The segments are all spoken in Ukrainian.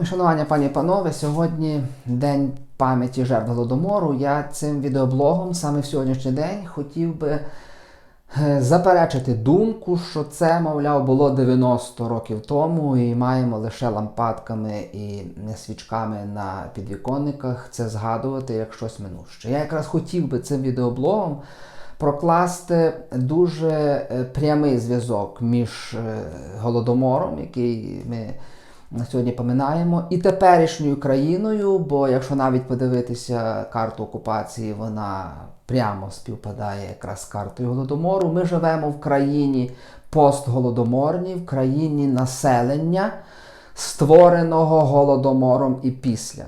Ну, шанування пані і панове, сьогодні день пам'яті жертв голодомору. Я цим відеоблогом саме в сьогоднішній день хотів би е, заперечити думку, що це, мовляв, було 90 років тому, і маємо лише лампадками і свічками на підвіконниках це згадувати як щось минуще. Я якраз хотів би цим відеоблогом прокласти дуже е, прямий зв'язок між е, голодомором, який ми на сьогодні поминаємо, і теперішньою країною, бо якщо навіть подивитися карту окупації, вона прямо співпадає якраз з картою голодомору. Ми живемо в країні постголодоморній, в країні населення, створеного голодомором і після.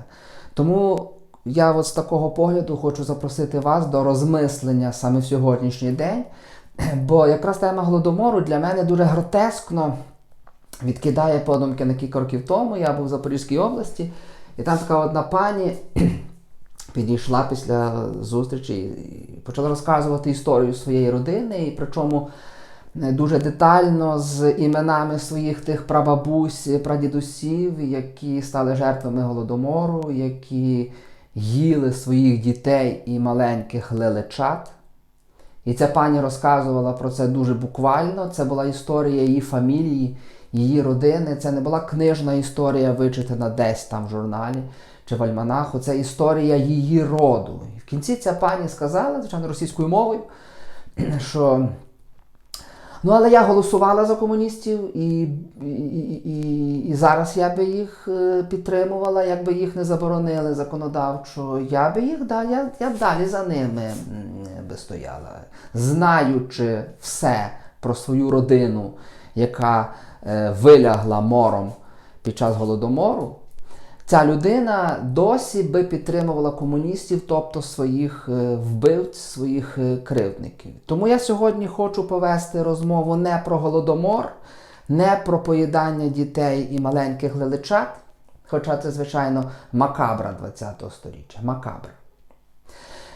Тому я от з такого погляду хочу запросити вас до розмислення саме в сьогоднішній день. Бо якраз тема голодомору для мене дуже гротескно відкидає подумки на кілька років тому. Я був в Запорізькій області, і там така одна пані підійшла після зустрічі і почала розказувати історію своєї родини, і причому е, дуже детально з іменами своїх тих прабабусь, прадідусів, які стали жертвами голодомору, які їли своїх дітей і маленьких лелечат. І ця пані розказувала про це дуже буквально. Це була історія її фамілії, її родини. Це не була книжна історія, вичитана десь там в журналі чи в альманаху. Це історія її роду. І в кінці ця пані сказала, звичайно, російською мовою, що. Ну, але я голосувала за комуністів, і і, і, і зараз я би їх е, підтримувала, якби їх не заборонили законодавчо. Я би їх да, я, я далі за ними би стояла, знаючи все про свою родину, яка вилягла мором під час голодомору. Ця людина досі би підтримувала комуністів, тобто своїх е, вбивць, своїх е, кривдників. Тому я сьогодні хочу повести розмову не про голодомор, не про поїдання дітей і маленьких лелечат, хоча це, звичайно, макабра ХХ століття. Макабра.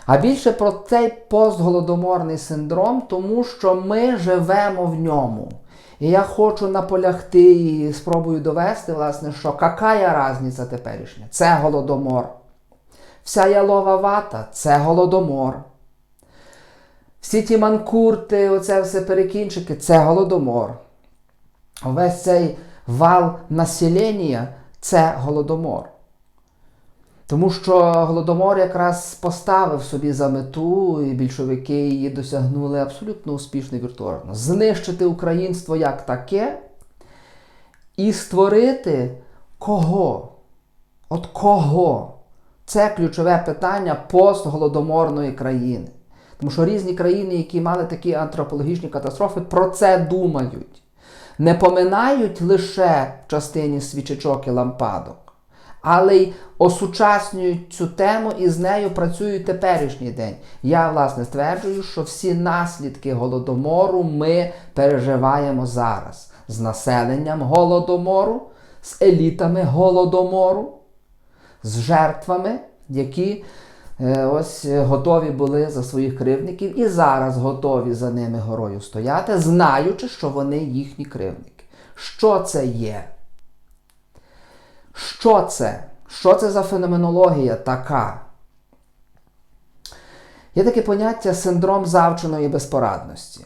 А більше про цей постголодоморний синдром, тому що ми живемо в ньому. І я хочу наполягти і спробую довести, власне, що какая різниця теперішня? Це голодомор. Вся ялова вата це голодомор. Всі ті манкурти, оце все перекінчики це голодомор. Увесь цей вал населення це голодомор. Тому що Голодомор якраз поставив собі за мету, і більшовики її досягнули абсолютно успішно і віртуозно. Знищити українство як таке і створити кого? От кого? Це ключове питання постголодоморної країни. Тому що різні країни, які мали такі антропологічні катастрофи, про це думають. Не поминають лише в частині свічечок і лампадок але й осучаснюють цю тему і з нею працюють теперішній день. Я, власне, стверджую, що всі наслідки голодомору ми переживаємо зараз з населенням голодомору, з елітами голодомору, з жертвами, які е, ось готові були за своїх кривдників і зараз готові за ними горою стояти, знаючи, що вони їхні кривники. Що це є? Що це? Що це за феноменологія така? Є таке поняття синдром завченої безпорадності.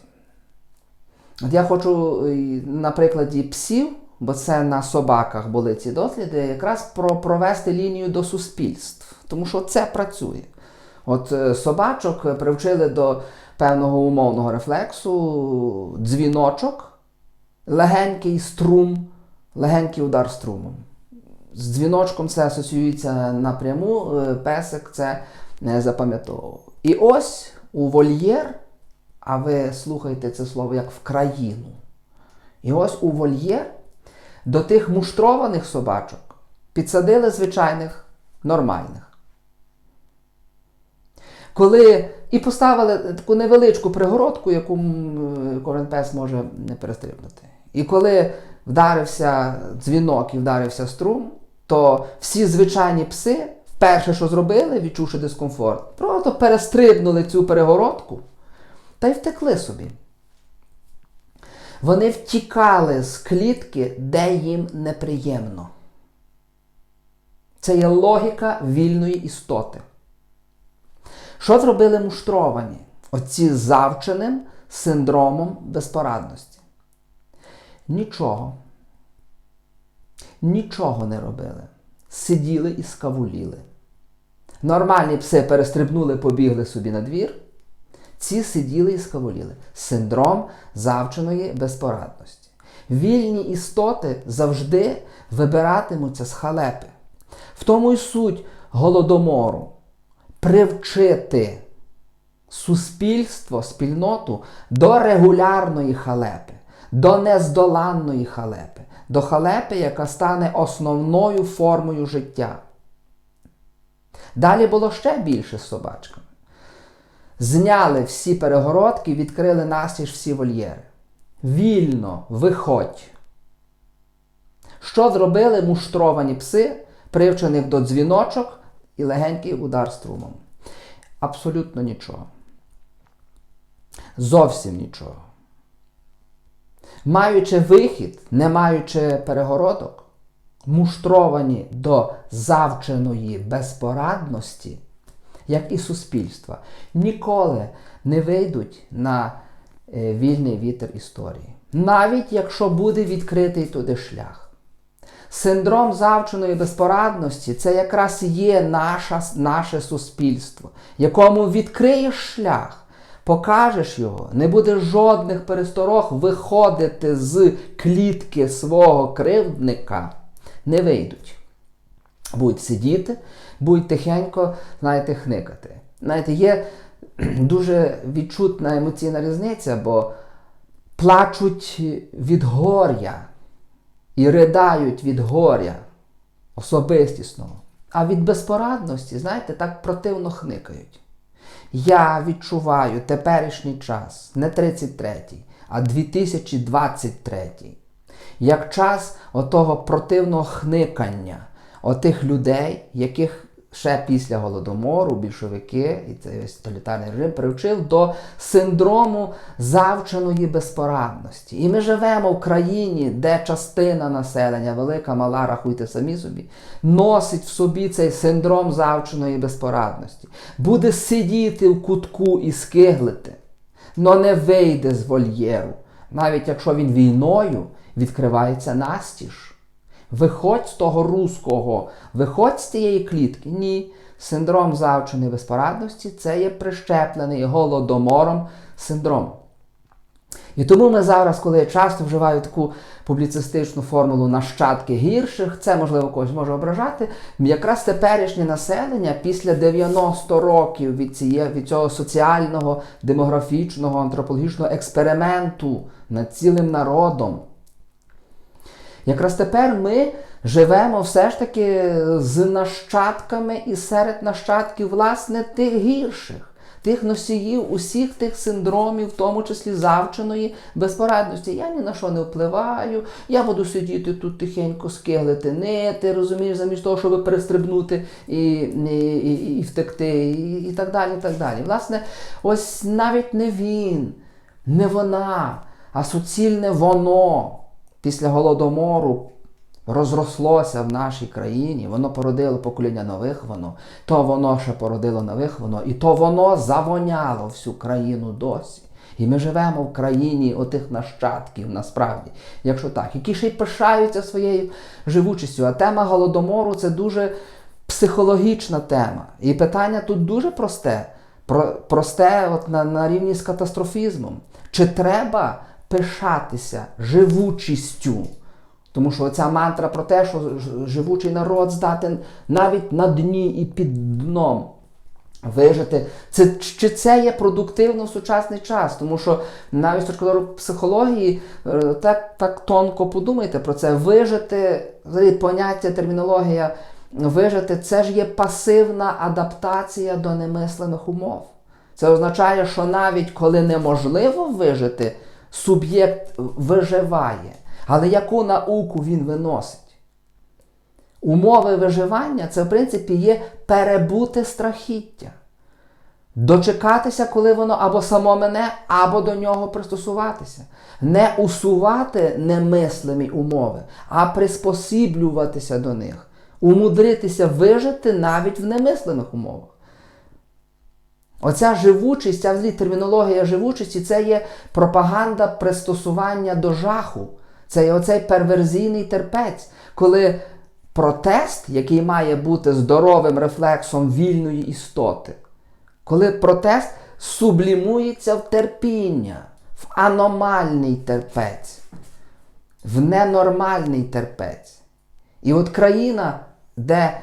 От я хочу на прикладі псів, бо це на собаках були ці досліди, якраз про провести лінію до суспільств. Тому що це працює. От е, собачок привчили до певного умовного рефлексу, дзвіночок, легенький струм, легенький удар струмом з дзвіночком це асоціюється напряму, е, песик це не запам'ятовував. І ось у вольєр, а ви слухаєте це слово як в країну. І ось у вольєр до тих муштрованих собачок підсадили звичайних нормальних. Коли і поставили таку невеличку пригородку, яку кожен пес може не перестрибнути. І коли вдарився дзвінок і вдарився струм, то всі звичайні пси, перше, що зробили, відчувши дискомфорт, просто перестрибнули цю перегородку та й втекли собі. Вони втікали з клітки, де їм неприємно. Це є логіка вільної істоти. Що зробили муштровані? Оці завченим синдромом безпорадності? Нічого. Нічого не робили. Сиділи і скавуліли. Нормальні пси перестрибнули, побігли собі на двір. Ці сиділи і скавуліли. Синдром завченої безпорадності. Вільні істоти завжди вибиратимуться з халепи. В тому й суть голодомору привчити суспільство, спільноту до регулярної халепи, до нездоланної халепи, до халепи, яка стане основною формою життя. Далі було ще більше з собачками. Зняли всі перегородки, відкрили настіж всі вольєри. Вільно, виходь. Що зробили муштровані пси, привчених до дзвіночок і легенький удар струмом? Абсолютно нічого. Зовсім нічого. Маючи вихід, не маючи перегородок, муштровані до завченої безпорадності, як і суспільства, ніколи не вийдуть на е, вільний вітер історії. Навіть якщо буде відкритий туди шлях. Синдром завченої безпорадності це якраз є наша, наше суспільство, якому відкриєш шлях, покажеш його, не буде жодних пересторог виходити з клітки свого кривдника, не вийдуть. Будуть сидіти, будуть тихенько, знаєте, хникати. Знаєте, є дуже відчутна емоційна різниця, бо плачуть від горя і riдають від горя особистісного. А від безпорадності, знаєте, так противно хникають. Я відчуваю теперішній час, не 33-й, а 2023-й, як час отого противного хникання, отих людей, яких ще після голодомору більшовики і цей весь тоталітарний режим привчив до синдрому завченої безпорадності. І ми живемо в країні, де частина населення, велика, мала, рахуйте самі собі, носить в собі цей синдром завченої безпорадності, буде сидіти в кутку і скиглити, но не вийде з вольєру, навіть якщо він війною відкривається настіж. Виходь з того руського, виходь з тієї клітки. Ні. Синдром завченої безпорадності це є прищеплений голодомором синдром. І тому ми зараз, коли я часто вживаю таку публіцистичну формулу нащадки гірших, це можливо когось може ображати. Якраз теперішнє населення після 90 років від, ціє, від цього соціального, демографічного, антропологічного експерименту над цілим народом. Якраз тепер ми живемо все ж таки з нащадками і серед нащадків, власне, тих гірших, тих носіїв, усіх тих синдромів, в тому числі завченої безпорадності. Я ні на що не впливаю, я буду сидіти тут тихенько скиглити нити, розумієш, замість того, щоб перестрибнути і і, і, і втекти, і, і так далі. і так далі. Власне, ось навіть не він, не вона, а суцільне воно після голодомору розрослося в нашій країні, воно породило покоління нових воно, то воно ще породило нових воно, і то воно завоняло всю країну досі. І ми живемо в країні отих нащадків, насправді, якщо так, які ще й пишаються своєю живучістю. А тема голодомору це дуже психологічна тема. І питання тут дуже просте. Про, просте от на, на рівні з катастрофізмом. Чи треба пишатися живучістю. Тому що оця мантра про те, що живучий народ здатен навіть на дні і під дном вижити. Це, Чи це є продуктивно в сучасний час? Тому що навіть з точки зору психології, так так тонко подумайте про це. Вижити, поняття, термінологія, вижити це ж є пасивна адаптація до немислених умов. Це означає, що навіть коли неможливо вижити суб'єкт виживає. Але яку науку він виносить? Умови виживання це, в принципі, є перебути страхіття. Дочекатися, коли воно або само мене, або до нього пристосуватися. Не усувати немислимі умови, а приспосіблюватися до них. умудритися вижити навіть в немислимих умовах. Оця живучість, ця взагалі термінологія живучості це є пропаганда пристосування до жаху. Це є оцей перверзійний терпець, коли протест, який має бути здоровим рефлексом вільної істоти, коли протест сублімується в терпіння, в аномальний терпець, в ненормальний терпець. І от країна, де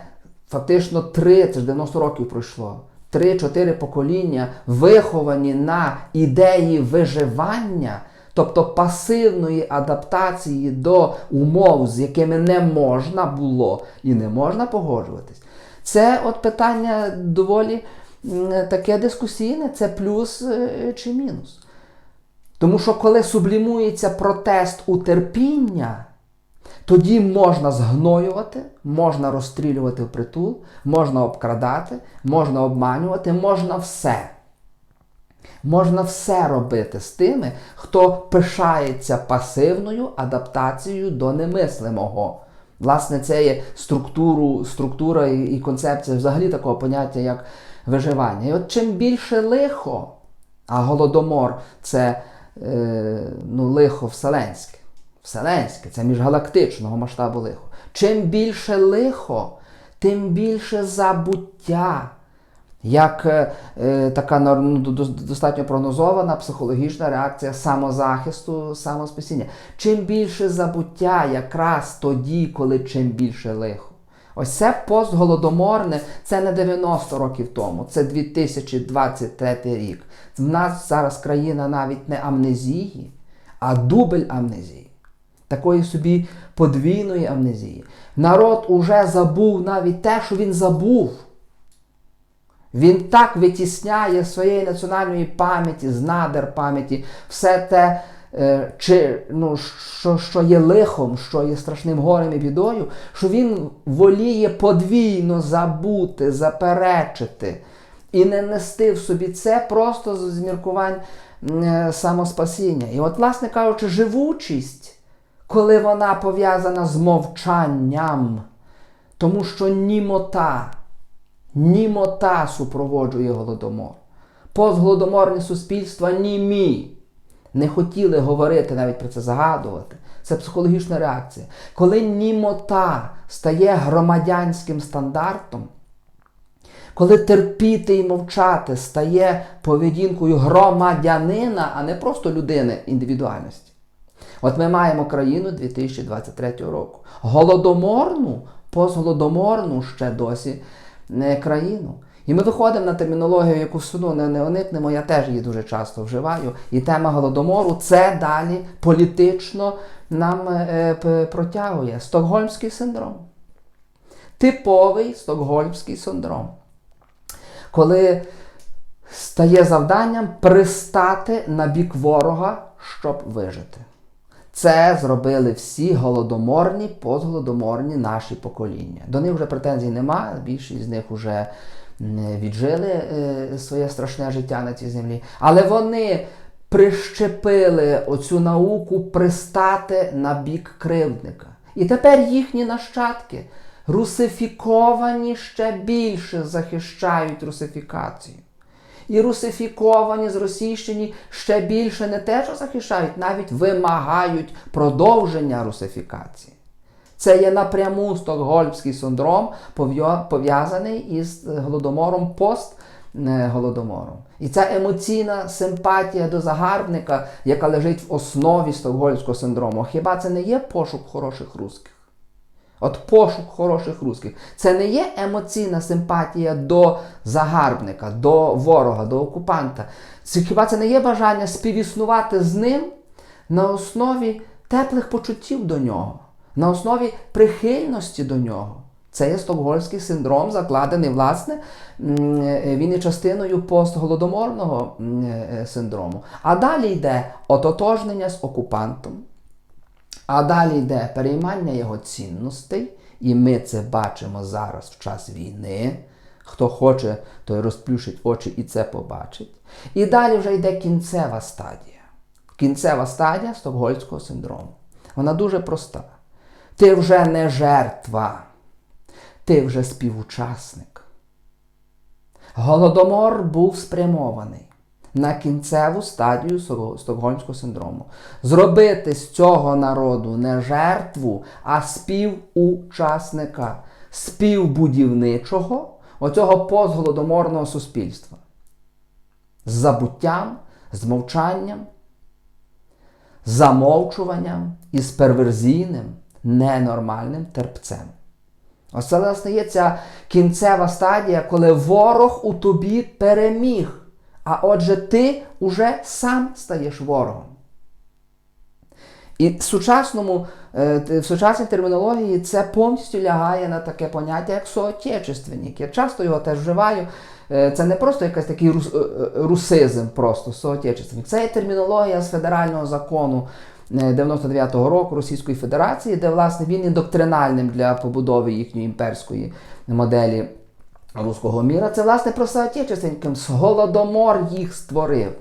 фактично 30 90 років пройшло, 3-4 покоління виховані на ідеї виживання, тобто пасивної адаптації до умов, з якими не можна було і не можна погоджуватись. Це от питання доволі таке дискусійне, це плюс е, чи мінус. Тому що коли сублімується протест у терпіння, тоді можна згноювати, можна розстрілювати в притул, можна обкрадати, можна обманювати, можна все. Можна все робити з тими, хто пишається пасивною адаптацією до немислимого. Власне, це є структуру, структура і, і концепція взагалі такого поняття, як виживання. І от чим більше лихо, а голодомор це е, ну, лихо вселенське. Вселенське, це міжгалактичного масштабу лихо. Чим більше лихо, тим більше забуття. Як е, е, така ну, до- до- достатньо прогнозована психологічна реакція самозахисту, самоспасіння. Чим більше забуття, якраз тоді, коли чим більше лихо. Ось це постголодоморне, це не 90 років тому, це 2023 рік. В нас зараз країна навіть не амнезії, а дубль амнезії. Такої собі подвійної амнезії. Народ уже забув навіть те, що він забув. Він так витісняє своєї національної пам'яті, з надер пам'яті, все те, е, чи, ну, що, що є лихом, що є страшним горем і бідою, що він воліє подвійно забути, заперечити і не нести в собі це просто з зміркувань м, е, самоспасіння. І от, власне кажучи, живучість, коли вона пов'язана з мовчанням, тому що німота. Німота супроводжує голодомор. Постголодоморні суспільства німі. Не хотіли говорити, навіть про це загадувати. Це психологічна реакція. Коли німота стає громадянським стандартом, коли терпіти і мовчати стає поведінкою громадянина, а не просто людини індивідуальності. От ми маємо країну 2023 року. Голодоморну, постголодоморну ще досі не країну. І ми виходимо на термінологію, яку одно не, не уникнемо, я теж її дуже часто вживаю. І тема голодомору це далі політично нам е, протягує стокгольмський синдром. Типовий стокгольмський синдром. Коли стає завданням пристати на бік ворога, щоб вижити. Це зробили всі голодоморні, постголодоморні наші покоління. До них вже претензій нема, більшість з них вже віджили е, своє страшне життя на цій землі. Але вони прищепили оцю науку пристати на бік кривдника. І тепер їхні нащадки, русифіковані ще більше захищають русифікацію. І русифіковані, зросійщені ще більше не те, що захищають, навіть вимагають продовження русифікації. Це є напряму стокгольмський синдром, пов'язаний із е, голодомором постголодомором. І ця емоційна симпатія до загарбника, яка лежить в основі стокгольмського синдрому, хіба це не є пошук хороших русських? От пошук хороших русських. Це не є емоційна симпатія до загарбника, до ворога, до окупанта. Це хіба це не є бажання співіснувати з ним на основі теплих почуттів до нього, на основі прихильності до нього? Це є стокгольмський синдром, закладений, власне, він є частиною постголодоморного е, синдрому. А далі йде ототожнення з окупантом. А далі йде переймання його цінностей, і ми це бачимо зараз в час війни. Хто хоче, той розплющить очі і це побачить. І далі вже йде кінцева стадія. Кінцева стадія стокгольмського синдрому. Вона дуже проста. Ти вже не жертва. ти вже співучасник. Голодомор був спрямований на кінцеву стадію Стокгольмського синдрому. Зробити з цього народу не жертву, а співучасника, співбудівничого оцього постголодоморного суспільства. З забуттям, з мовчанням, замовчуванням і з перверзійним, ненормальним терпцем. Ось це, власне, є ця кінцева стадія, коли ворог у тобі переміг. А отже, ти уже сам стаєш ворогом. І в, сучасному, е, в сучасній термінології це повністю лягає на таке поняття, як соотечественник. Я часто його теж вживаю. Е, Це не просто якийсь такий е, русизм, просто соотечественник. Це є термінологія з федерального закону е, 99-го року Російської Федерації, де власне він є доктринальним для побудови їхньої імперської моделі руського міра. Це власне про соотечественників. Голодомор їх створив.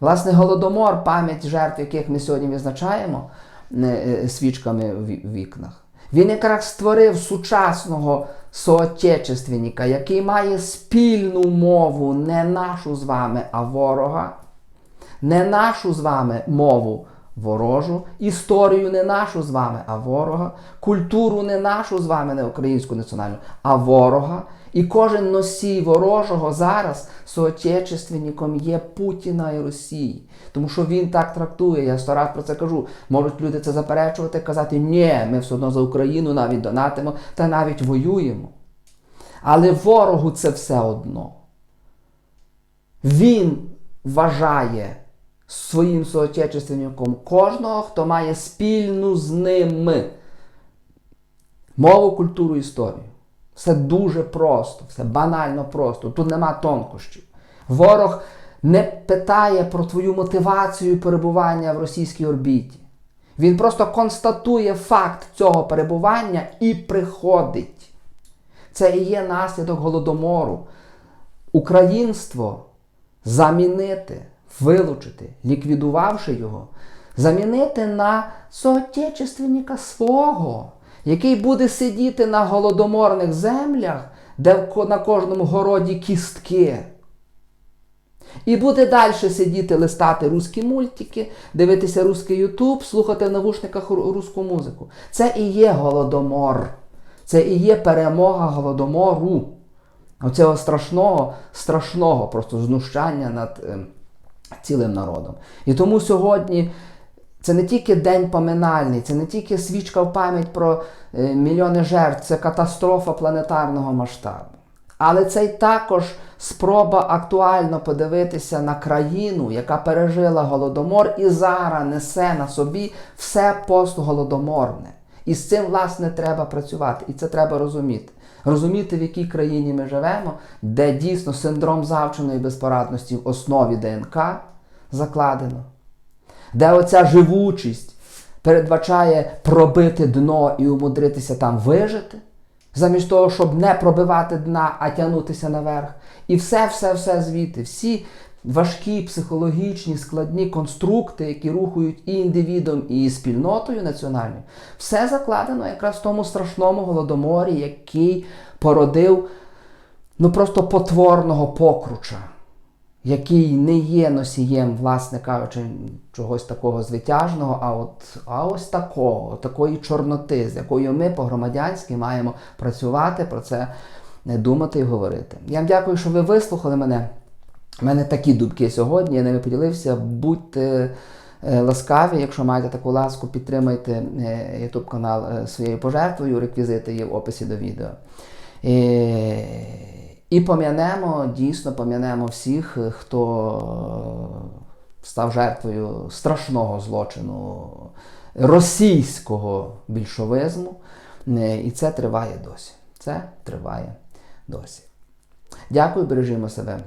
Власне, голодомор, пам'ять жертв, яких ми сьогодні відзначаємо е, е, свічками в вікнах. Він якраз створив сучасного соотечественника, який має спільну мову, не нашу з вами, а ворога, не нашу з вами мову ворожу, історію не нашу з вами, а ворога, культуру не нашу з вами, не українську національну, а ворога. І кожен носій ворожого зараз соотечественником є Путіна і Росії. Тому що він так трактує, я сто раз про це кажу. Можуть люди це заперечувати, казати, ні, ми все одно за Україну навіть донатимо та навіть воюємо. Але ворогу це все одно. Він вважає своїм соотечественником кожного, хто має спільну з ними мову, культуру, історію. Все дуже просто, все банально просто. Тут нема тонкощів. Ворог не питає про твою мотивацію перебування в російській орбіті. Він просто констатує факт цього перебування і приходить. Це і є наслідок голодомору. Українство замінити, вилучити, ліквідувавши його, замінити на соотечественника свого, який буде сидіти на голодоморних землях, де на кожному городі кістки. І буде далі сидіти, листати русські мультики, дивитися русський Ютуб, слухати в навушниках ру- русську музику. Це і є голодомор. Це і є перемога голодомору. Оцього страшного, страшного просто знущання над ем, цілим народом. І тому сьогодні це не тільки день поминальний, це не тільки свічка в пам'ять про е, мільйони жертв, це катастрофа планетарного масштабу. Але це й також спроба актуально подивитися на країну, яка пережила голодомор і зараз несе на собі все постголодоморне. І з цим, власне, треба працювати. І це треба розуміти. Розуміти, в якій країні ми живемо, де дійсно синдром завченої безпорадності в основі ДНК закладено, де оця живучість передбачає пробити дно і умудритися там вижити, замість того, щоб не пробивати дна, а тягнутися наверх. І все, все, все звідти, всі важкі психологічні складні конструкти, які рухають і індивідом, і спільнотою національною, все закладено якраз в тому страшному голодоморі, який породив ну просто потворного покруча, який не є носієм, власне кажучи, чогось такого звитяжного, а от а ось такого, такої чорноти, з якою ми по-громадянськи маємо працювати, про це не думати і говорити. Я вам дякую, що ви вислухали мене. У мене такі думки сьогодні, я ними поділився. Будьте е, ласкаві, якщо маєте таку ласку, підтримайте е, YouTube канал е, своєю пожертвою, реквізити є в описі до відео. Е, І пом'янемо, дійсно пом'янемо всіх, е, хто став жертвою страшного злочину російського більшовизму. Е, І це триває досі. Це триває досі. Дякую, бережімо себе.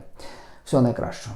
Всього найкращого.